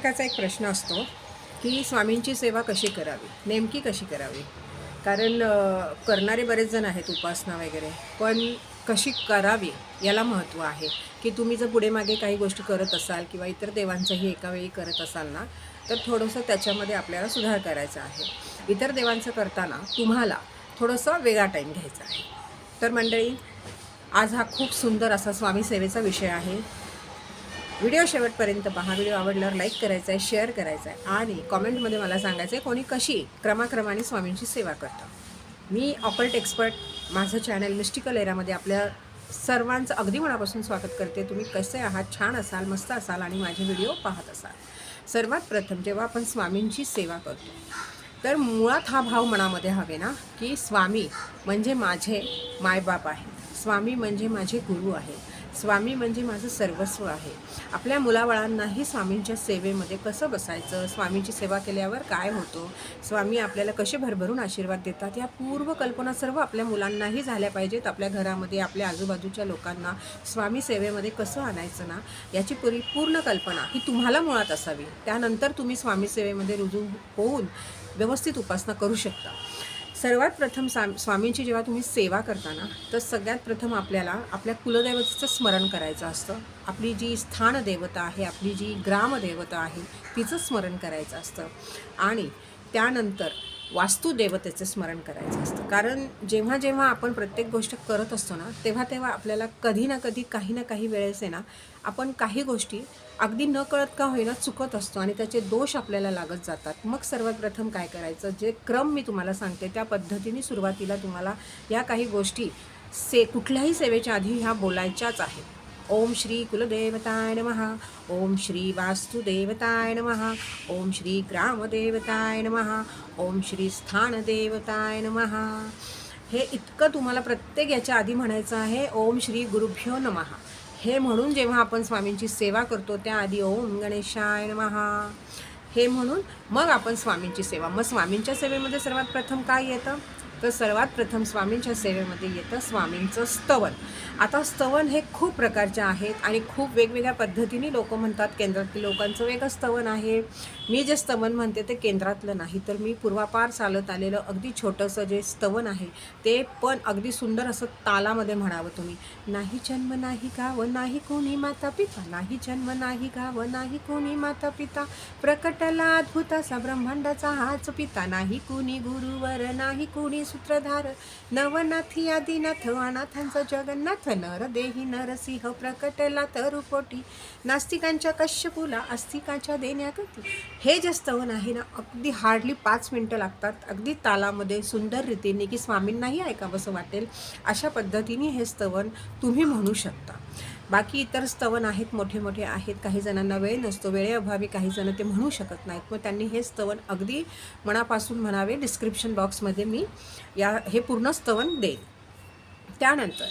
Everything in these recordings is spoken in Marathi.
प्रत्येकाचा एक प्रश्न असतो की स्वामींची सेवा कशी करावी? नेमकी कशी करावी? कारण करणारे बरेच जण आहेत उपासना वगैरे. पण कशी करावी याला महत्त्व आहे. की तुम्ही जर पुढे मागे काही गोष्टी करत असाल किंवा इतर देवांचंही एका वेळी करत असाल ना तर थोडंसं त्याच्यामध्ये आपल्याला सुधार करायचा आहे. इतर देवांचं करताना तुम्हाला थोडंसं वेगळा टाईम घ्यायचा आहे. तर मंडळी आज हा खूप सुंदर असा स्वामी सेवेचा विषय आहे. व्हिडिओ शेवटपर्यंत पहा. व्हिडिओ आवडल्यावर लाईक करायचा आहे शेअर करायचा आहे आणि कॉमेंटमध्ये मला सांगायचं आहे कोणी कशी क्रमाक्रमाने स्वामींची सेवा करतं. मी ऑकल्ट एक्सपर्ट माझं चॅनल मिस्टिकल एरामध्ये आपल्या सर्वांचं अगदी मनापासून स्वागत करते. तुम्ही कसे आहात? छान असाल मस्त असाल आणि माझे व्हिडिओ पाहत असाल. सर्वात प्रथम जेव्हा आपण स्वामींची सेवा करतो तर मुळात हा भाव मनामध्ये हवे ना की स्वामी म्हणजे माझे मायबाप आहे. स्वामी म्हणजे माझे गुरु आहे. स्वामी म्हणजे माझं सर्वस्व आहे. आपल्या मुलाबाळांनाही स्वामींच्या सेवेमध्ये कसं बसायचं? स्वामींची सेवा केल्यावर काय होतं? स्वामी आपल्याला कसे भरभरून आशीर्वाद देतात? या पूर्व कल्पना सर्व आपल्या मुलांनाही झाल्या पाहिजेत. आपल्या घरामध्ये आपल्या आजूबाजूच्या लोकांना स्वामी सेवेमध्ये कसं आणायचं ना? याची पुरी पूर्ण कल्पना ही तुम्हाला मुळात असावी. त्यानंतर तुम्ही स्वामी सेवेमध्ये रुजू होऊन व्यवस्थित उपासना करू शकता. सर्वात प्रथम सा स्वामींची जेव्हा तुम्ही सेवा करता ना तर सगळ्यात प्रथम आपल्याला आपल्या कुलदैवतेचं स्मरण करायचं असतं. आपली जी स्थान देवता आहे आपली जी ग्रामदेवता आहे तिचं स्मरण करायचं असतं. आणि त्यानंतर वास्तुदेवतेचं स्मरण करायचं असतं. कारण जेव्हा जेव्हा आपण प्रत्येक गोष्ट करत असतो ना तेव्हा तेव्हा आपल्याला कधी ना कधी काही ना काही वेळेस आहे ना आपण काही गोष्टी अगदी न कळत का होईना चुकत असतो आणि त्याचे दोष आपल्याला लागत जातात. मग सर्वात प्रथम काय करायचं? जे क्रम मी तुम्हाला सांगते त्या पद्धतीने सुरुवातीला तुम्हाला या काही गोष्टी से कुठल्याही सेवेच्या आधी ह्या बोलायच्याच आहेत. ओम श्री कुलदेवताय नमः. ओम श्री वास्तुदेवताय नमः. ओम श्री ग्रामदेवताय नमः. ओम श्री स्थानदेवताय नमः. हे इतकं तुम्हाला प्रत्येक याच्या आधी म्हणायचं आहे. ओम श्री गुरुभ्यो नमः. हे म्हणून जेव्हा आपण स्वामींची सेवा करतो त्याआधी ओम गणेशाय महा हे म्हणून मग आपण स्वामींची सेवा. मग स्वामींच्या सेवेमध्ये सर्वात प्रथम काय येतं? तर सर्वात प्रथम स्वामींच्या सेवेमध्ये येतं स्वामींचं स्तवन. आता स्तवन हे खूप प्रकारचे आहेत आणि खूप वेगवेगळ्या पद्धतीने लोक म्हणतात केंद्रातील लोकांचं वेगळं स्तवन आहे. मी जे स्तवन म्हणते ते केंद्रातलं नाही तर मी पूर्वापार चालत आलेलं अगदी छोटंसं जे स्तवन आहे ते पण अगदी सुंदर असं तालामध्ये म्हणावं तुम्ही. नाही जन्म नाही गाव नाही कोणी माता पिता नाही जन्म नाही गाव नाही कोणी माता पिता प्रकटला अद्भुत असा ब्रह्मांडाचा हाच पिता. नाही कुणी गुरुवर नाही कुणी सूत्रधार. नवनाथी आदिनाथ अनाथांचा जगन्नाथ नर देही नरसिंह प्रकटला तरुपोटी. नास्तिकांच्या कश्यपूला आस्तिकाच्या देण्याकरती हे जे स्तवन आहे ना अगदी हार्डली पाच मिनटं लागतात. अगदी तालामध्ये सुंदर रीतीने की स्वामींनाही ऐकावंसं वाटेल. अशा पद्धतीने हे स्तवन तुम्ही म्हणू शकता. बाकी इतर स्तवन आहेत मोठे मोठे आहेत काही जणांना वेळ नसतो वेळेअभावी काही जण ते म्हणू शकत नाहीत. मग त्यांनी हे स्तवन अगदी मनापासून म्हणावे डिस्क्रिप्शन बॉक्समध्ये मी या हे पूर्ण स्तवन देईन. त्यानंतर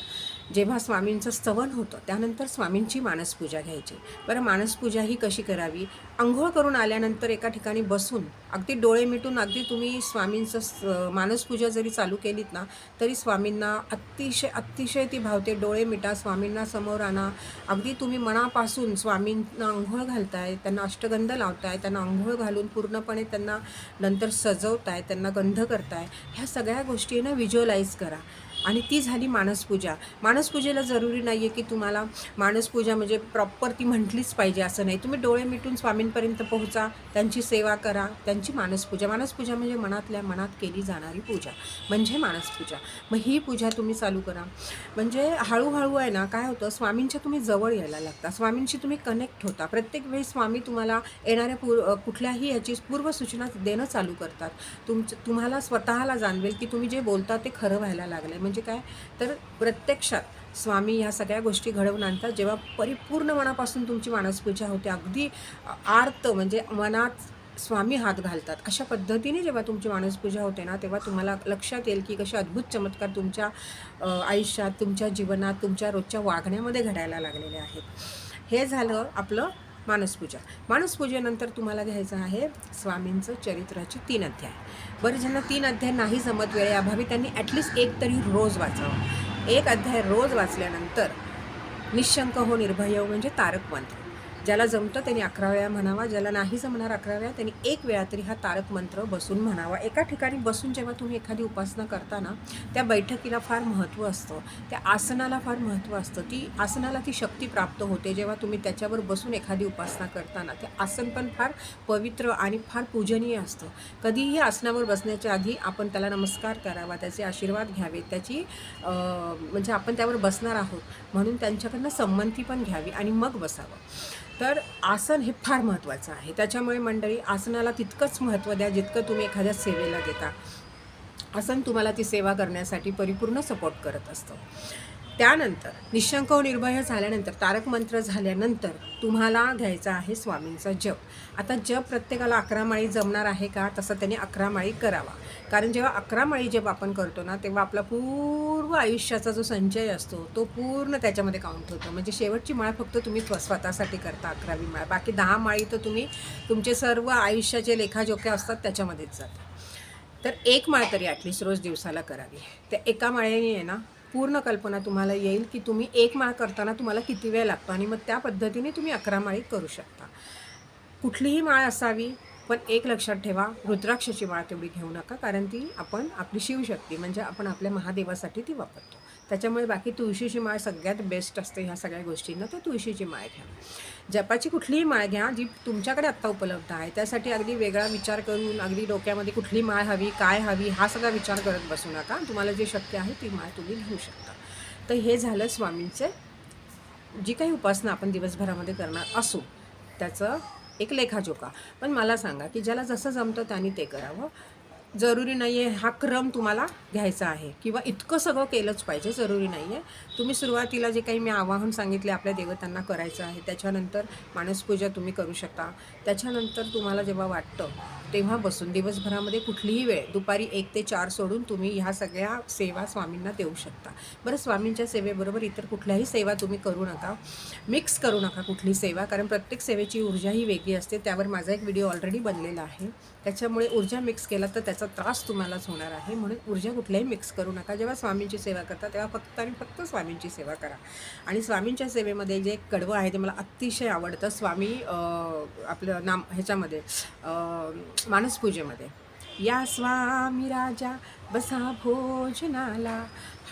जेव्हा स्वामींचं स्तवन होतं त्यानंतर स्वामींची मानसपूजा घ्यायची. बरं मानसपूजा ही कशी करावी? आंघोळ करून आल्यानंतर एका ठिकाणी बसून अगदी डोळे मिटून अगदी तुम्ही स्वामींचं मानसपूजा जरी चालू केलीत ना तरी स्वामींना अतिशय अतिशय ती भावते डोळे मिटा स्वामींना समोर आणा. अगदी तुम्ही मनापासून स्वामींना आंघोळ घालताय त्यांना अष्टगंध लावताय त्यांना आंघोळ घालून पूर्णपणे त्यांना नंतर सजवताय त्यांना गंध करताय. ह्या सगळ्या गोष्टींना व्हिज्युअलाईज व्हिज्युअलाइज करा. आणि ती झाली मानसपूजा. मानसपूजेला जरुरी नाही आहे की तुम्हाला मानसपूजा म्हणजे प्रॉपर ती म्हटलीच पाहिजे असं नाही. तुम्ही डोळे मिटून स्वामींपर्यंत पोहोचा त्यांची सेवा करा त्यांची मानसपूजा. मानसपूजा म्हणजे मनातल्या मनात केली जाणारी पूजा. म्हणजे मानसपूजा. मग ही पूजा तुम्ही चालू करा. म्हणजे हळूहळू आहे ना काय होतं स्वामींच्या तुम्ही जवळ यायला लागता. स्वामींशी तुम्ही कनेक्ट होता. प्रत्येक वेळी स्वामी तुम्हाला येणाऱ्या पू कुठल्याही याची पूर्वसूचना देणं चालू करतात. तुमचं तुम्हाला स्वतःला जाणवेल की तुम्ही जे बोलता ते खरं व्हायला लागलं आहे म्हणजे म्हणजे काय? तर प्रत्यक्षात स्वामी ह्या सगळ्या गोष्टी घडवून आणतात. जेव्हा परिपूर्ण मनापासून तुमची मानसपूजा होते अगदी आर्त म्हणजे मनात स्वामी हात घालतात. अशा पद्धतीने जेव्हा तुमची मानसपूजा होते ना तेव्हा तुम्हाला लक्षात येईल की कसे अद्भुत चमत्कार तुमच्या आयुष्यात तुमच्या जीवनात तुमच्या रोजच्या वागण्यामध्ये घडायला लागलेले आहेत. हे झालं आपलं मानसपूजा. मानसपूजेनंतर तुम्हाला घ्यायचं आहे स्वामींचं चरित्राचे तीन अध्याय. बरं ज्यांना तीन अध्याय नाही जमत वेळेअभावी त्यांनी ॲटलिस्ट एक तरी रोज वाचावं. एक अध्याय रोज वाचल्यानंतर निशंक हो निर्भय हो म्हणजे तारक मंत्र. ज्याला जमतं त्यांनी अकरा वेळा म्हणावा ज्याला नाही जमणार अकरा वेळा त्यांनी एक वेळा तरी हा तारक मंत्र बसून म्हणावा. एका ठिकाणी बसून जेव्हा तुम्ही एखादी उपासना करता ना त्या बैठकीला फार महत्त्व असतं. त्या आसनाला फार महत्त्व असतं. ती आसनाला ती शक्ती प्राप्त होते. जेव्हा तुम्ही त्याच्यावर बसून एखादी उपासना करताना ते आसन पण फार पवित्र आणि फार पूजनीय असतं. कधीही आसनावर बसण्याच्या आधी आपण त्याला नमस्कार करावा त्याचे आशीर्वाद घ्यावे त्याची म्हणजे आपण त्यावर बसणार आहोत म्हणून त्यांच्याकडनं संमती पण घ्यावी आणि मग बसावं. तर आसन हे फार महत्त्वाचं आहे. त्याच्यामुळे मंडळी आसनाला तितकंच महत्त्व द्या जितकं तुम्ही एखाद्या सेवेला देता. आसन तुम्हाला ती सेवा करण्यासाठी परिपूर्ण सपोर्ट करत असतं. त्यानंतर निशंक व निर्भय झाल्यानंतर तारक मंत्र झाल्यानंतर तुम्हाला घ्यायचा आहे स्वामींचा जप. आता जप प्रत्येकाला अकरा माळी जमणार आहे का? तसं त्यांनी अकरा माळी करावा. कारण जेव्हा अकरा माळी जप आपण करतो ना तेव्हा आपला पूर्व आयुष्याचा जो संचय असतो तो पूर्ण त्याच्यामध्ये काउंट होतो. म्हणजे शेवटची माळ फक्त तुम्ही स्व- स्वतःसाठी करता अकरावी माळ. बाकी दहा माळी तर तुम्ही तुमचे सर्व आयुष्याचे लेखाजोखे असतात त्याच्यामध्येच जातात तर एक माळ तरी ॲटलिस्ट रोज दिवसाला करावी. त्या एका माळेने आहे ना पूर्ण कल्पना तुम्हाला येईल की तुम्ही एक माळ करताना तुम्हाला किती वेळ लागतो आणि मग त्या पद्धतीने तुम्ही अकरा माळी करू शकता. कुठलीही माळ असावी पण एक लक्षात ठेवा रुद्राक्षाची माळ तेवढी घेऊ नका कारण ती आपण आपली शिवशक्ती म्हणजे आपण आपल्या महादेवासाठी ती वापरतो. त्याच्यामुळे बाकी तुळशीची माळ सगळ्यात बेस्ट असते ह्या सगळ्या गोष्टींना तर तुळशीची माळ घ्या. जपाची कुठलीही माळ घ्या जी तुमच्याकडे आत्ता उपलब्ध आहे. त्यासाठी अगदी वेगळा विचार करून अगदी डोक्यामध्ये कुठली माळ हवी काय हवी हा सगळा विचार करत बसू नका. तुम्हाला जे शक्य आहे ती माळ तुम्ही घेऊ शकता. तर हे झालं स्वामींचे जी काही उपासना आपण दिवसभरामध्ये करणार असू त्याचं एक लेखाजोखा. पण मला सांगा की ज्याला जसं जमतं त्यांनी ते करावं. जरुरी नाही आहे हा क्रम तुम्हाला घ्यायचा आहे. किंवा इतकं सगळं केलंच पाहिजे जरुरी नाही आहे तुम्ही सुरुवातीला जे काही मी आवाहन सांगितले आपल्या देवतांना करायचं आहे त्याच्यानंतर मानसपूजा तुम्ही करू शकता. त्याच्यानंतर तुम्हाला जेव्हा वाटतं तेव्हा बसून दिवसभरामध्ये कुठलीही वेळ दुपारी एक ते चार सोडून तुम्ही ह्या सगळ्या सेवा स्वामींना देऊ शकता. बरं स्वामींच्या सेवेबरोबर इतर कुठल्याही सेवा तुम्ही करू नका. मिक्स करू नका कुठली सेवा कारण प्रत्येक सेवेची ऊर्जा ही वेगळी असते. त्यावर माझा एक व्हिडिओ ऑलरेडी बनलेला आहे. त्याच्यामुळे ऊर्जा मिक्स केला तर त्याचा त्रास तुम्हालाच होणार आहे म्हणून ऊर्जा कुठल्याही मिक्स करू नका. जेव्हा स्वामींची सेवा करता तेव्हा फक्त आणि फक्त स्वामींची सेवा करा. आणि स्वामींच्या सेवेमध्ये जे कडवं आहे ते मला अतिशय आवडतं. स्वामी आपलं नाम ह्याच्यामध्ये मानसपूजेमध्ये या स्वामी राजा बसा भोजनाला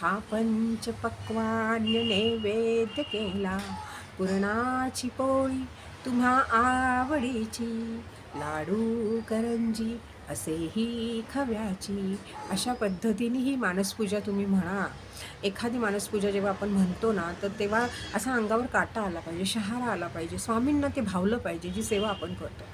हा पंचपक्वान्य नैवेद्य केला. पुरणाची पोळी तुम्हा आवडीची लाडू करंजी असेही खव्याची अशा पद्धतीने ही मानसपूजा तुम्ही म्हणा. एखादी मानसपूजा जेव्हा आपण म्हणतो ना तर तेव्हा असा अंगावर काटा आला पाहिजे शहारा आला पाहिजे. स्वामींना ते भावलं पाहिजे जी सेवा आपण करतो.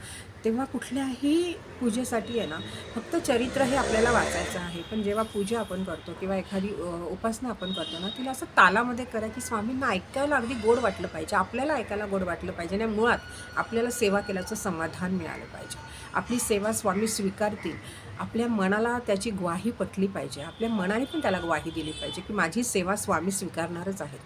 तेव्हा कुठल्याही पूजेसाठी आहे ना फक्त चरित्र हे आपल्याला वाचायचं आहे. पण जेव्हा पूजा आपण करतो किंवा एखादी उपासना आपण करतो ना तिला असं तालामध्ये करा की स्वामींना ऐकायला अगदी गोड वाटलं पाहिजे. आपल्याला ऐकायला गोड वाटलं पाहिजे आणि मुळात आपल्याला सेवा केल्याचं समाधान मिळालं पाहिजे. आपली सेवा स्वामी स्वीकारतील. आपल्या मनाला त्याची ग्वाही पटली पाहिजे. आपल्या मनाने पण त्याला ग्वाही दिली पाहिजे की माझी सेवा स्वामी स्वीकारणारच आहेत.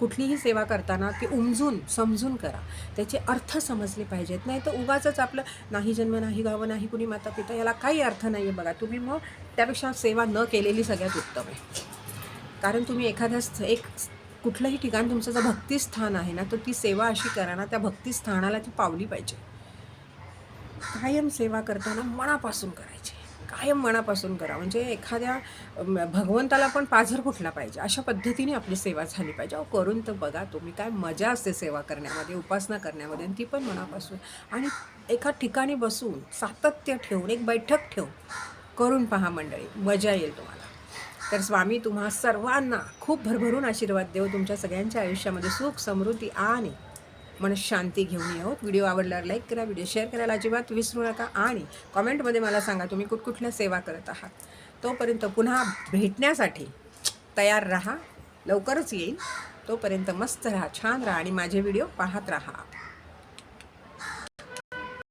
कुठलीही सेवा करताना ती उमजून समजून करा. त्याचे अर्थ समजले पाहिजेत. नाही तर उगाच आपलं नाही जन्म नाही गावं नाही कुणी माता पिता याला काही अर्थ नाही आहे बघा. तुम्ही मग त्यापेक्षा सेवा न केलेली सगळ्यात उत्तम आहे. कारण तुम्ही एखाद्या एक कुठलंही ठिकाण तुमचं जर भक्तिस्थान आहे ना तर ती सेवा अशी करा ना त्या भक्तिस्थानाला ती पावली पाहिजे. कायम सेवा करताना मनापासून करायची कायम मनापासून करा. म्हणजे एखाद्या भगवंताला पण पाझर फुटला पाहिजे? अशा पद्धतीने आपली सेवा झाली पाहिजे. अहो करून तर बघा तुम्ही काय मजा असते सेवा करण्यामध्ये उपासना करण्यामध्ये आणि ती पण मनापासून. आणि एका ठिकाणी बसून सातत्य ठेवून एक बैठक ठेवून करून पहा मंडळी. मजा येईल तुम्हाला. तर स्वामी तुम्हा सर्वांना खूप भरभरून आशीर्वाद देव तुमच्या सगळ्यांच्या आयुष्यामध्ये सुख समृद्धी आणि मनशांती घेऊन येऊ. व्हिडिओ आवडल्यावर लाईक करा व्हिडिओ शेअर करायला अजिबात विसरू नका आणि कॉमेंटमध्ये मला सांगा तुम्ही कुठकुठल्या सेवा करत आहात. तोपर्यंत पुन्हा भेटण्यासाठी तयार राहा लवकरच येईल. तोपर्यंत मस्त राहा छान राहा आणि माझे व्हिडिओ पाहत राहा.